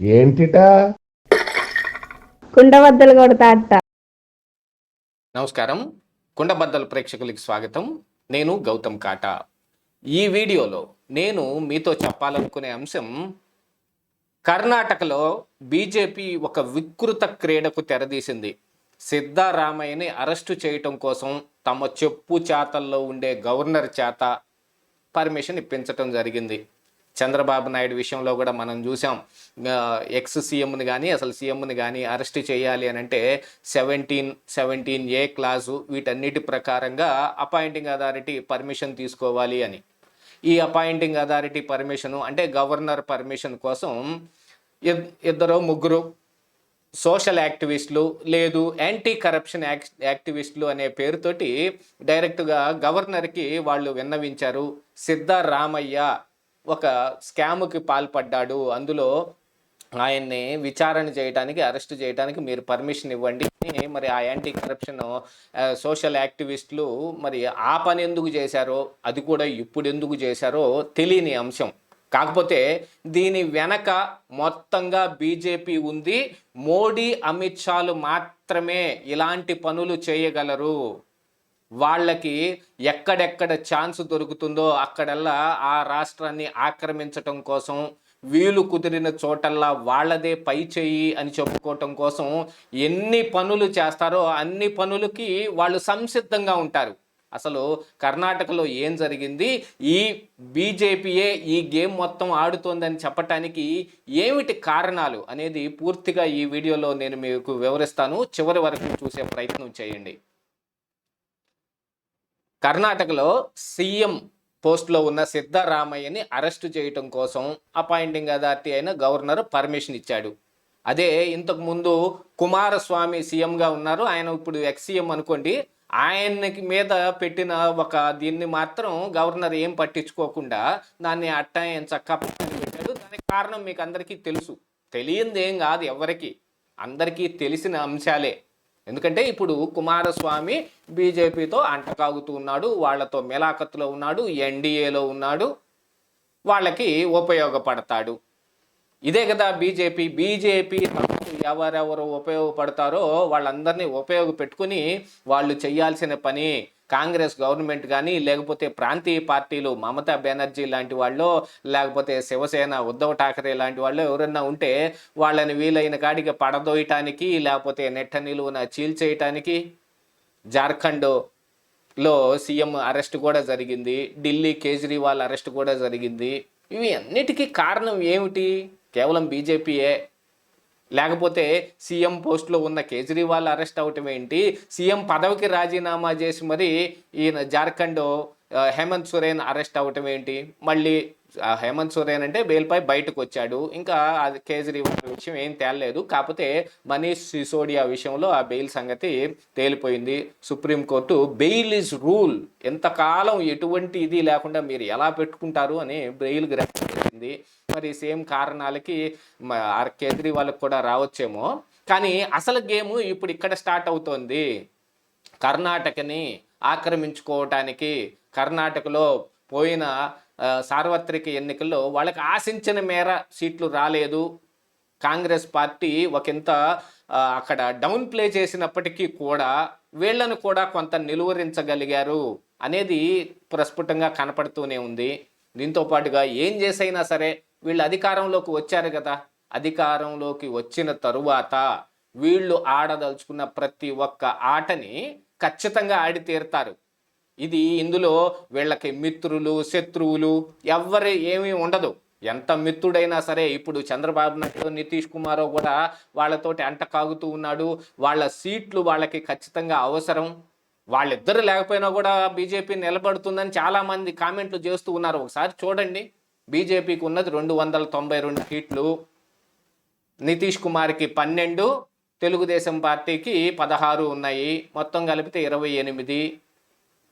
ఏంటిటా? కుండబద్దలు కొడతా నమస్కారం. కుండబద్దల ప్రేక్షకులకి స్వాగతం. నేను గౌతమ్ కాటా. ఈ వీడియోలో నేను మీతో చెప్పాలనుకునే అంశం కర్ణాటకలో బీజేపీ ఒక వికృత క్రీడకు తెరదీసింది. సిద్ధారామయ్యని అరెస్టు చేయటం కోసం తమ చెప్పు చేతల్లో ఉండే గవర్నర్ చేత పర్మిషన్ ఇప్పించటం జరిగింది. చంద్రబాబు నాయుడు విషయంలో కూడా మనం చూసాం. ఎక్స్ సీఎంని కానీ అసలు సీఎంని కానీ అరెస్ట్ చేయాలి అని అంటే సెవెంటీన్ సెవెంటీన్ ఏ క్లాసు వీటన్నిటి ప్రకారంగా అపాయింటింగ్ అథారిటీ పర్మిషన్ తీసుకోవాలి అని. ఈ అపాయింటింగ్ అథారిటీ పర్మిషను అంటే గవర్నర్ పర్మిషన్ కోసం ఇద్దరు ముగ్గురు సోషల్ యాక్టివిస్టులు లేదు యాంటీ కరప్షన్ యాక్ యాక్టివిస్టులు అనే పేరుతోటి డైరెక్ట్గా గవర్నర్కి వాళ్ళు విన్నవించారు సిద్ధారామయ్య ఒక స్కామ్కి పాల్పడ్డాడు. అందులో ఆయన్ని విచారణ చేయడానికి అరెస్ట్ చేయడానికి మీరు పర్మిషన్ ఇవ్వండి. మరి ఆ యాంటీ కరప్షన్ సోషల్ యాక్టివిస్టులు మరి ఆ పని ఎందుకు చేశారో అది కూడా ఇప్పుడు ఎందుకు చేశారో తెలియని అంశం. కాకపోతే దీని వెనక మొత్తంగా బీజేపీ ఉంది. మోడీ అమిత్ షాలు మాత్రమే ఇలాంటి పనులు చేయగలరు. వాళ్ళకి ఎక్కడెక్కడ ఛాన్స్ దొరుకుతుందో అక్కడల్లా ఆ రాష్ట్రాన్ని ఆక్రమించటం కోసం వీలు కుదిరిన చోటల్లా వాళ్ళదే పై చేయి అని చెప్పుకోవటం కోసం ఎన్ని పనులు చేస్తారో అన్ని పనులకి వాళ్ళు సంసిద్ధంగా ఉంటారు. అసలు కర్ణాటకలో ఏం జరిగింది? ఈ బీజేపీయే ఈ గేమ్ మొత్తం ఆడుతోందని చెప్పటానికి ఏమిటి కారణాలు అనేది పూర్తిగా ఈ వీడియోలో నేను మీకు వివరిస్తాను. చివరి వరకు చూసే ప్రయత్నం చేయండి. కర్ణాటకలో సీఎం పోస్ట్లో ఉన్న సిద్ధరామయ్యని అరెస్టు చేయటం కోసం అపాయింటింగ్ అథారిటీ అయిన గవర్నర్ పర్మిషన్ ఇచ్చాడు. అదే ఇంతకు ముందు కుమారస్వామి సీఎంగా ఉన్నారు. ఆయన ఇప్పుడు ఎక్స్ సీఎం అనుకోండి. ఆయనకి మీద పెట్టిన ఒక దీన్ని మాత్రం గవర్నర్ ఏం పట్టించుకోకుండా దాన్ని అట్టాయని చక్క పెట్టాడు. దానికి కారణం మీకు అందరికీ తెలుసు. తెలియంది ఏం కాదు ఎవరికి. అందరికీ తెలిసిన అంశాలే. ఎందుకంటే ఇప్పుడు కుమారస్వామి బీజేపీతో అంటకాగుతూ ఉన్నాడు వాళ్ళతో మెలాఖత్తులో ఉన్నాడు ఎన్డీఏలో ఉన్నాడు వాళ్ళకి ఉపయోగపడతాడు. ఇదే కదా బీజేపీ బీజేపీ ఎవరెవరు ఉపయోగపడతారో వాళ్ళందరినీ ఉపయోగపెట్టుకుని వాళ్ళు చేయాల్సిన పని కాంగ్రెస్ గవర్నమెంట్ కానీ లేకపోతే ప్రాంతీయ పార్టీలు మమతా బెనర్జీ లాంటి వాళ్ళు లేకపోతే శివసేన ఉద్ధవ్ ఠాకరే లాంటి వాళ్ళు ఎవరన్నా ఉంటే వాళ్ళని వీలైన కాడికి పడదోయటానికి లేకపోతే నెట్ట నిలువున చీల్చేయటానికి జార్ఖండ్లో సీఎం అరెస్ట్ కూడా జరిగింది ఢిల్లీ కేజ్రీవాల్ అరెస్ట్ కూడా జరిగింది. ఇవి అన్నిటికీ కారణం ఏమిటి? కేవలం బీజేపీయే. లేకపోతే సీఎం పోస్ట్లో ఉన్న కేజ్రీవాల్ అరెస్ట్ అవటం ఏంటి? సీఎం పదవికి రాజీనామా చేసి మరి ఈయన జార్ఖండ్ హేమంత్ సోరెన్ అరెస్ట్ అవటం ఏంటి? మళ్ళీ హేమంత్ సోరెన్ అంటే బెయిల్పై బయటకు వచ్చాడు. ఇంకా అది కేజ్రీవాల్ విషయం ఏం తేలలేదు. కాకపోతే మనీష్ సిసోడియా విషయంలో ఆ బెయిల్ సంగతి తేలిపోయింది. Supreme court bail is rule. ఎంతకాలం ఎటువంటి ఇది లేకుండా మీరు ఎలా పెట్టుకుంటారు అని బెయిల్ గ్రహం మరి సేమ్ కారణాలకి ఆర్ కేజ్రీవాల్కి కూడా రావచ్చేమో. కానీ అసలు గేమ్ ఇప్పుడు ఇక్కడ స్టార్ట్ అవుతోంది. కర్ణాటకని ఆక్రమించుకోవటానికి కర్ణాటకలో పోయిన సార్వత్రిక ఎన్నికల్లో వాళ్ళకి ఆశించిన మేర సీట్లు రాలేదు. కాంగ్రెస్ పార్టీ ఒకంత అక్కడ డౌన్ ప్లే చేసినప్పటికీ కూడా వీళ్ళను కూడా కొంత నిలువరించగలిగారు అనేది ప్రస్ఫుటంగా కనపడుతూనే ఉంది. దీంతో పాటుగా ఏం చేసైనా సరే వీళ్ళు అధికారంలోకి వచ్చారు కదా. అధికారంలోకి వచ్చిన తరువాత వీళ్ళు ఆడదలుచుకున్న ప్రతి ఒక్క ఆటని ఖచ్చితంగా ఆడి తీరుతారు. ఇది ఇందులో వీళ్ళకి మిత్రులు శత్రువులు ఎవ్వరు ఏమీ ఉండదు. ఎంత మిత్రుడైనా సరే ఇప్పుడు చంద్రబాబు నాయుడు నితీష్ కుమార్ కూడా వాళ్ళతోటి అంట కాగుతూ ఉన్నాడు. వాళ్ళ సీట్లు వాళ్ళకి ఖచ్చితంగా అవసరం. వాళ్ళిద్దరు లేకపోయినా కూడా బీజేపీ నిలబడుతుందని చాలామంది కామెంట్లు చేస్తూ ఉన్నారు. ఒకసారి చూడండి. బీజేపీకి ఉన్నది రెండు వందల తొంభై రెండు సీట్లు. నితీష్ కుమార్కి పన్నెండు తెలుగుదేశం పార్టీకి పదహారు ఉన్నాయి. మొత్తం కలిపితే ఇరవై ఎనిమిది.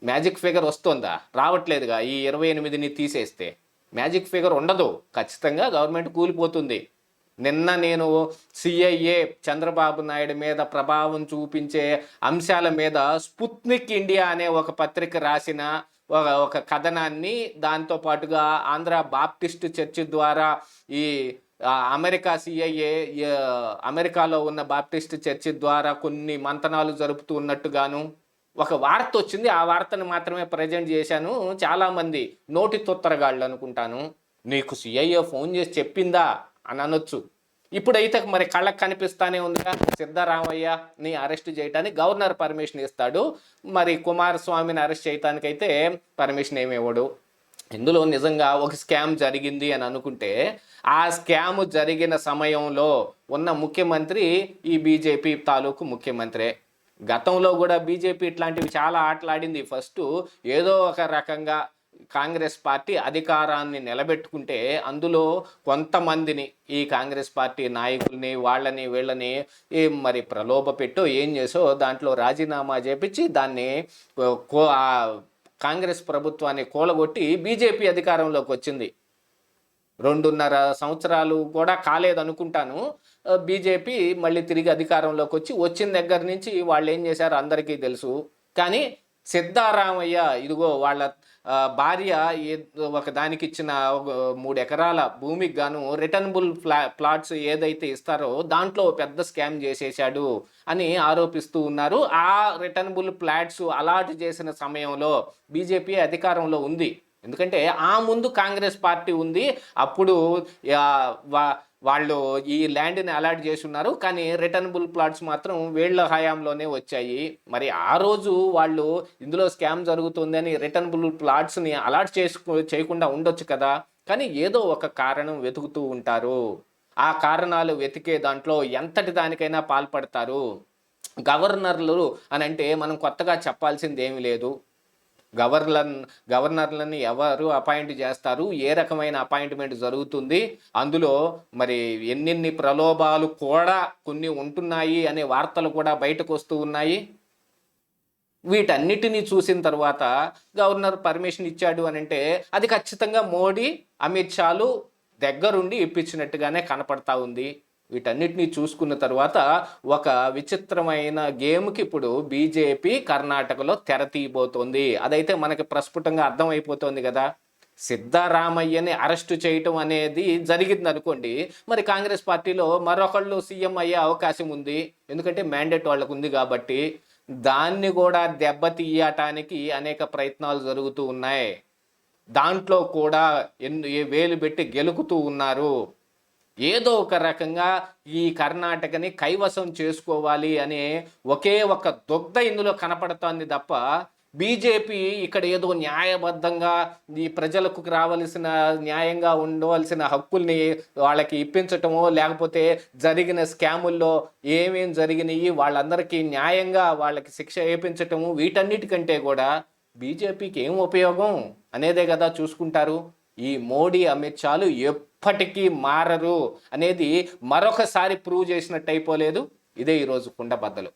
మ్యాజిక్ ఫిగర్ వస్తుందా? రావట్లేదుగా. ఈ ఇరవై ఎనిమిదిని తీసేస్తే మ్యాజిక్ ఫిగర్ ఉండదు. ఖచ్చితంగా గవర్నమెంట్ కూలిపోతుంది. నిన్న నేను సిఐఏ చంద్రబాబు నాయుడు మీద ప్రభావం చూపించే అంశాల మీద స్పుత్నిక్ ఇండియా అనే ఒక పత్రిక రాసిన ఒక ఒక కథనాన్ని దాంతో పాటుగా ఆంధ్ర బాప్టిస్ట్ చర్చి ద్వారా ఈ అమెరికా సిఐఏ అమెరికాలో ఉన్న బాప్టిస్ట్ చర్చి ద్వారా కొన్ని మంతనాలు జరుపుతూ ఉన్నట్టుగాను ఒక వార్త వచ్చింది. ఆ వార్తను మాత్రమే ప్రజెంట్ చేశాను. చాలామంది నోటి తొత్తరగాళ్ళు అనుకుంటాను. నీకు సిఐఏ ఫోన్ చేసి చెప్పిందా? అని అనొచ్చు. ఇప్పుడైతే మరి కళ్ళకు కనిపిస్తానే ఉందిగా. సిద్ధరామయ్య ని అరెస్ట్ చేయడానికి గవర్నర్ పర్మిషన్ ఇస్తాడు. మరి కుమారస్వామిని అరెస్ట్ చేయటానికి అయితే పర్మిషన్ ఏమి ఇవ్వడు. ఇందులో నిజంగా ఒక స్కామ్ జరిగింది అని అనుకుంటే ఆ స్కామ్ జరిగిన సమయంలో ఉన్న ముఖ్యమంత్రి ఈ బీజేపీ తాలూకు ముఖ్యమంత్రే. గతంలో కూడా బీజేపీ ఇట్లాంటివి చాలా ఆటలాడింది. ఫస్ట్ ఏదో ఒక రకంగా కాంగ్రెస్ పార్టీ అధికారాన్ని నిలబెట్టుకుంటే అందులో కొంతమందిని ఈ కాంగ్రెస్ పార్టీ నాయకుల్ని వాళ్ళని వీళ్ళని మరి ప్రలోభ పెట్టో ఏం చేసో దాంట్లో రాజీనామా చేపించి దాన్ని కో కాంగ్రెస్ ప్రభుత్వాన్ని కూలగొట్టి బీజేపీ అధికారంలోకి వచ్చింది. రెండున్నర సంవత్సరాలు కూడా కాలేదనుకుంటాను. బీజేపీ మళ్ళీ తిరిగి అధికారంలోకి వచ్చి వచ్చిన దగ్గర నుంచి వాళ్ళు ఏం చేశారు అందరికీ తెలుసు. కానీ సిద్ధారామయ్య ఇదిగో వాళ్ళ భార్య ఒక దానికి ఇచ్చిన ఒక మూడు ఎకరాల భూమికి గాను రిటర్నబుల్ ఫ్లా ప్లాట్స్ ఏదైతే ఇస్తారో దాంట్లో పెద్ద స్కామ్ చేసేసాడు అని ఆరోపిస్తూ ఉన్నారు. ఆ రిటర్నబుల్ ప్లాట్స్ అలాట్ చేసిన సమయంలో బీజేపీ అధికారంలో ఉంది. ఎందుకంటే ఆ ముందు కాంగ్రెస్ పార్టీ ఉంది. అప్పుడు వాళ్ళు ఈ ల్యాండ్ని అలాట్ చేసి ఉన్నారు కానీ రిటర్నబుల్ ప్లాట్స్ మాత్రం వీళ్ళ హయాంలోనే వచ్చాయి. మరి ఆ రోజు వాళ్ళు ఇందులో స్కామ్ జరుగుతుందని రిటర్నబుల్ ప్లాట్స్ని అలాట్ చేసుకో చేయకుండా ఉండొచ్చు కదా. కానీ ఏదో ఒక కారణం వెతుకుతూ ఉంటారు. ఆ కారణాలు వెతికే దాంట్లో ఎంతటి దానికైనా పాల్పడతారు. గవర్నర్లు అని అంటే మనం కొత్తగా చెప్పాల్సింది ఏమీ లేదు. గవర్నర్ గవర్నర్లని ఎవరు అపాయింట్ చేస్తారు? ఏ రకమైన అపాయింట్మెంట్ జరుగుతుంది? అందులో మరి ఎన్నెన్ని ప్రలోభాలు కూడా కొన్ని ఉంటున్నాయి అనే వార్తలు కూడా బయటకు వస్తూ ఉన్నాయి. వీటన్నిటిని చూసిన తర్వాత గవర్నర్ పర్మిషన్ ఇచ్చాడు అని అంటే అది ఖచ్చితంగా మోడీ అమిత్ షాలు దగ్గరుండి ఇప్పించినట్టుగానే కనపడతా ఉంది. వీటన్నిటినీ చూసుకున్న తర్వాత ఒక విచిత్రమైన గేమ్కి ఇప్పుడు బీజేపీ కర్ణాటకలో తెరతీయబోతోంది అదైతే మనకి ప్రస్ఫుటంగా అర్థమైపోతోంది కదా. సిద్ధరామయ్యని అరెస్టు చేయటం అనేది జరిగింది అనుకోండి. మరి కాంగ్రెస్ పార్టీలో మరొకళ్ళు సీఎం అయ్యే అవకాశం ఉంది. ఎందుకంటే మ్యాండేట్ వాళ్ళకు ఉంది కాబట్టి దాన్ని కూడా దెబ్బతీయటానికి అనేక ప్రయత్నాలు జరుగుతూ ఉన్నాయి. దాంట్లో కూడా ఎన్ని ఏ వేలు పెట్టి గెలుకుతూ ఉన్నారు. ఏదో ఒక రకంగా ఈ కర్ణాటకని కైవసం చేసుకోవాలి అనే ఒకే ఒక దుగ్ధ ఇందులో కనపడుతోంది తప్ప బీజేపీ ఇక్కడ ఏదో న్యాయబద్ధంగా ఈ ప్రజలకు రావలసిన న్యాయంగా ఉండవలసిన హక్కుల్ని వాళ్ళకి ఇప్పించటమో లేకపోతే జరిగిన స్కాముల్లో ఏమేం జరిగినాయి వాళ్ళందరికీ న్యాయంగా వాళ్ళకి శిక్ష వేయించటము వీటన్నిటికంటే కూడా బీజేపీకి ఏం ఉపయోగం అనేదే కదా చూసుకుంటారు. ఈ మోడీ అమిత్ షాలు ఎప్పటికీ మారరు అనేది మరొకసారి ప్రూవ్ చేసినట్టు అయిపోలేదు ఇదే ఈరోజు కుండబద్దలు